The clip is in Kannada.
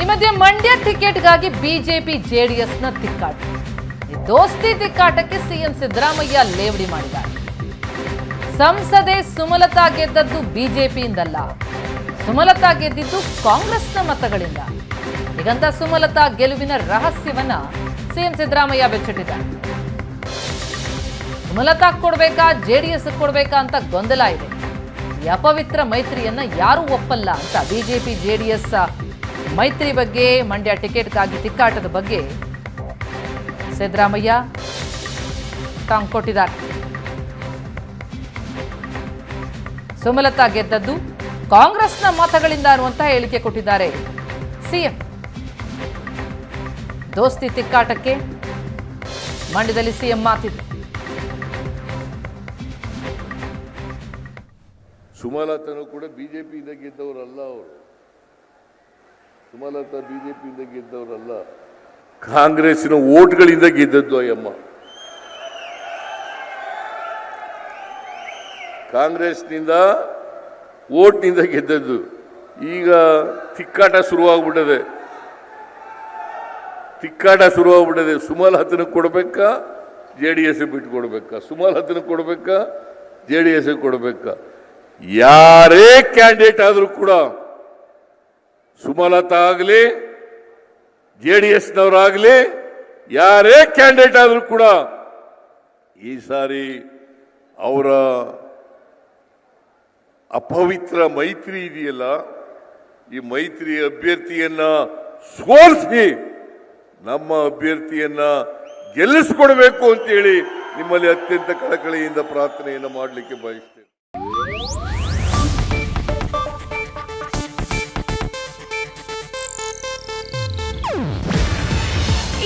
ಈ ಮಧ್ಯೆ ಮಂಡ್ಯ ಟಿಕೆಟ್ಗಾಗಿ ಬಿಜೆಪಿ ಜೆಡಿಎಸ್ನ ತಿಕ್ಕಾಟ. ಈ ದೋಸ್ತಿ ತಿಕ್ಕಾಟಕ್ಕೆ ಸಿಎಂ ಸಿದ್ದರಾಮಯ್ಯ ಲೇವಡಿ ಮಾಡಿದ್ದಾರೆ. ಸಂಸದೆ ಸುಮಲತಾ ಗೆದ್ದದ್ದು ಬಿಜೆಪಿಯಿಂದಲ್ಲ. ಸುಮಲತಾ ಗೆದ್ದಿದ್ದು ಕಾಂಗ್ರೆಸ್ನ ಮತಗಳಿಂದ. ಹೀಗಂತ ಸುಮಲತಾ ಗೆಲುವಿನ ರಹಸ್ಯವನ್ನ ಸಿಎಂ ಸಿದ್ದರಾಮಯ್ಯ ಬೆಚ್ಚಿಟ್ಟಿದ್ದಾರೆ. ಸುಮಲತಾ ಕೊಡ್ಬೇಕಾ, ಜೆಡಿಎಸ್ ಕೊಡ್ಬೇಕಾ ಅಂತ ಗೊಂದಲ ಇದೆ. ಅಪವಿತ್ರ ಮೈತ್ರಿಯನ್ನ ಯಾರೂ ಒಪ್ಪಲ್ಲ ಅಂತ ಬಿಜೆಪಿ, ಜೆಡಿಎಸ್ ಮೈತ್ರಿ ಬಗ್ಗೆ, ಮಂಡ್ಯ ಟಿಕೆಟ್ಗಾಗಿ ತಿಕ್ಕಾಟದ ಬಗ್ಗೆ ಸಿದ್ದರಾಮಯ್ಯ ಟಾಂಗ್ ಕೊಟ್ಟಿದ್ದಾರೆ. ಸುಮಲತಾ ಗೆದ್ದದ್ದು ಕಾಂಗ್ರೆಸ್ನ ಮತಗಳಿಂದ ಅನ್ನುವಂತ ಹೇಳಿಕೆ ಕೊಟ್ಟಿದ್ದಾರೆ ಸಿಎಂ. ದೋಸ್ತಿ ತಿಕ್ಕಾಟಕ್ಕೆ ಮಂಡ್ಯದಲ್ಲಿ ಸಿಎಂ ಮಾತಿದೆ. ಸುಮಲತನು ಕೂಡ ಬಿಜೆಪಿಯಿಂದ ಗೆದ್ದವರಲ್ಲ ಅವರು. ಸುಮಲತಾ ಬಿಜೆಪಿಯಿಂದ ಗೆದ್ದವರಲ್ಲ, ಕಾಂಗ್ರೆಸ್ಸಿನ ಓಟ್ಗಳಿಂದ ಗೆದ್ದದ್ದು ಅಯ್ಯಮ್ಮ. ಕಾಂಗ್ರೆಸ್ನಿಂದ ಓಟ್ನಿಂದ ಗೆದ್ದದ್ದು. ಈಗ ತಿಕ್ಕಾಟ ಶುರುವಾಗ್ಬಿಟ್ಟದೆ. ತಿಕ್ಕಾಟ ಶುರುವಾಗ್ಬಿಟ್ಟದೆ. ಸುಮಲತನ ಕೊಡ್ಬೇಕಾ, ಜೆ ಡಿ ಎಸ್ ಬಿಟ್ಟು ಕೊಡ್ಬೇಕಾ ಹತ್ತನ ಕೊಡ್ಬೇಕಾ, ಜೆ ಡಿ ಎಸ್ ಕೊಡ್ಬೇಕಾ? ಯಾರೇ ಕ್ಯಾಂಡಿಡೇಟ್ ಆದರೂ ಕೂಡ ಸುಮಲತಾ ಆಗಲಿ ಜೆ ಡಿ ಎಸ್ನವರಾಗಲಿ, ಯಾರೇ ಕ್ಯಾಂಡಿಡೇಟ್ ಆದರೂ ಕೂಡ ಈ ಸಾರಿ ಅವರ ಅಪವಿತ್ರ ಮೈತ್ರಿ ಇದೆಯಲ್ಲ, ಈ ಮೈತ್ರಿ ಅಭ್ಯರ್ಥಿಯನ್ನ ಸೋಲಿಸಿ ನಮ್ಮ ಅಭ್ಯರ್ಥಿಯನ್ನ ಗೆಲ್ಲಿಸ್ಕೊಡ್ಬೇಕು ಅಂತೇಳಿ ನಿಮ್ಮಲ್ಲಿ ಅತ್ಯಂತ ಕಳಕಳಿಯಿಂದ ಪ್ರಾರ್ಥನೆಯನ್ನು ಮಾಡಲಿಕ್ಕೆ ಬಯಸ್ತೇನೆ.